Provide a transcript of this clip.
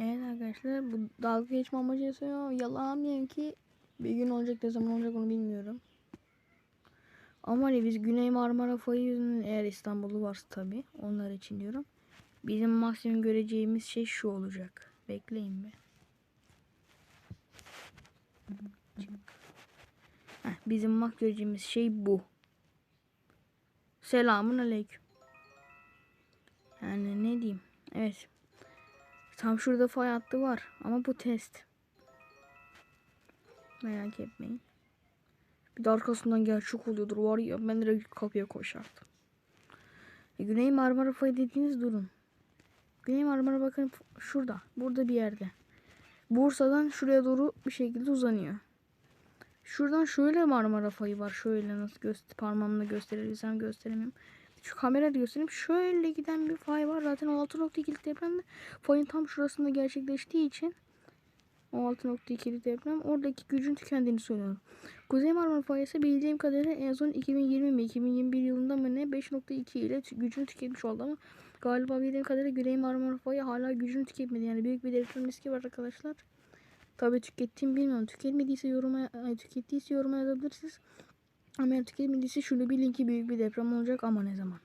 Evet arkadaşlar bu dalga geçme amacı yapıyor. Yalan diyeyim ki bir gün olacak ne zaman olacak onu bilmiyorum. Ama hani biz Güney Marmara fayı yüzünden eğer İstanbul'u varsa tabi onlar için diyorum. Bizim maksimum göreceğimiz şey şu olacak. Bekleyin bir. Heh, bizim mak göreceğimiz şey bu. Selamun aleyküm. Yani ne diyeyim. Evet. Tam şurada fay hattı var. Ama bu test. Merak etmeyin. Bir de arkasından gerçek oluyordur. Var ya ben direkt kapıya koşardım. E, Güney Marmara fayı dediğiniz durun. Güney Marmara bakın şurada. Burada bir yerde. Bursa'dan şuraya doğru bir şekilde uzanıyor. Şuradan şöyle Marmara fayı var. Şöyle nasıl göster parmağımla gösterebilirsem gösteremiyorum. Şu kamerayla göstereyim. Şöyle giden bir fay var. Zaten o 6.2'lik depremde fayın tam şurasında gerçekleştiği için o 6.2'lik deprem oradaki gücün tükendiğini söylüyor. Kuzey Marmara fayı ise bildiğim kadarıyla en son 2020 mi 2021 yılında mı ne 5.2 ile gücünü tüketmiş oldu ama galiba bildiğim kadarıyla Güney Marmara fayı hala gücünü tüketmedi. Yani büyük bir deprem riski var arkadaşlar. Tabii tükettiğimi bilmiyorum. Tüketmediyse yoruma, ay, tükettiyse yoruma yazabilirsiniz. Eğer tüketmediyse şunu bilin ki büyük bir deprem olacak ama ne zaman?